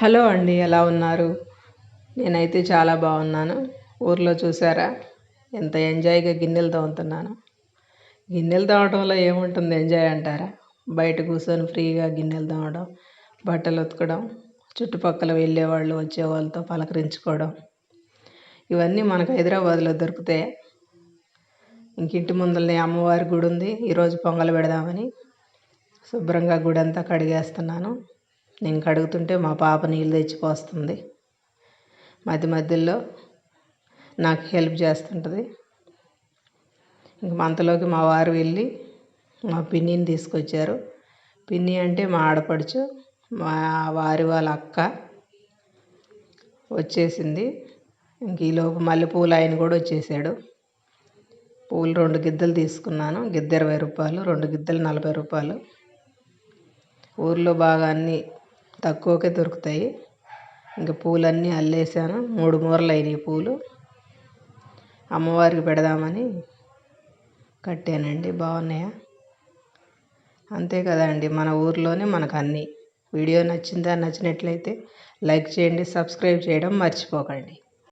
Hello అండి ఎలా ఉన్నారు? నేనైతే చాలా బాగున్నాను. ఊర్లో చూసారా? ఎంత ఎంజాయ్గా గిన్నెలు తోముతున్నాను. గిన్నెలు తోమటంలో ఏముంటుంది ఎంజాయ్ అంటారా? బయట కూర్చొని ఫ్రీగా గిన్నెలు తోమడం బట్టలు ఉతకడం చుట్టుపక్కల వెళ్ళేవాళ్ళు వచ్చేవాళ్ళతో పలకరించుకోవడం. ఇవన్నీ మనకు హైదరాబాద్లో దొరుకుతాయి. ఇంకింటి ముందరనే అమ్మవారి గుడి ఉంది ఈరోజు పొంగల్ పెడదామని శుభ్రంగా గుడి అంతా కడిగేస్తున్నాను. నేను కడుగుతుంటే మా పాప నీళ్ళు తెచ్చిపోస్తుంది. మధ్య మధ్యలో నాకు హెల్ప్ చేస్తుంటుంది. ఇంక మంతలోకి మా వారు వెళ్ళి మా పిన్నిని తీసుకొచ్చారు. పిన్ని అంటే మా ఆడపడుచు మా వారి వాళ్ళ అక్క వచ్చేసింది. ఇంక ఈలోపు మల్లెపూలు ఆయన కూడా వచ్చేసాడు. పూలు రెండు గిద్దలు తీసుకున్నాను. గిద్ద ఇరవై రూపాయలు రెండు గిద్దలు నలభై రూపాయలు. ఊర్లో బాగా అన్నీ తక్కువకే దొరుకుతాయి. ఇంకా పూలన్నీ అల్లేసాను. మూడు మూరలు అయినాయి పూలు. అమ్మవారికి పెడదామని కట్టానండి. బాగున్నాయా? అంతే కదండి. మన ఊర్లోనే మనకు అన్నీ వీడియో నచ్చిందా? నచ్చినట్లయితే లైక్ చేయండి సబ్స్క్రైబ్ చేయడం మర్చిపోకండి.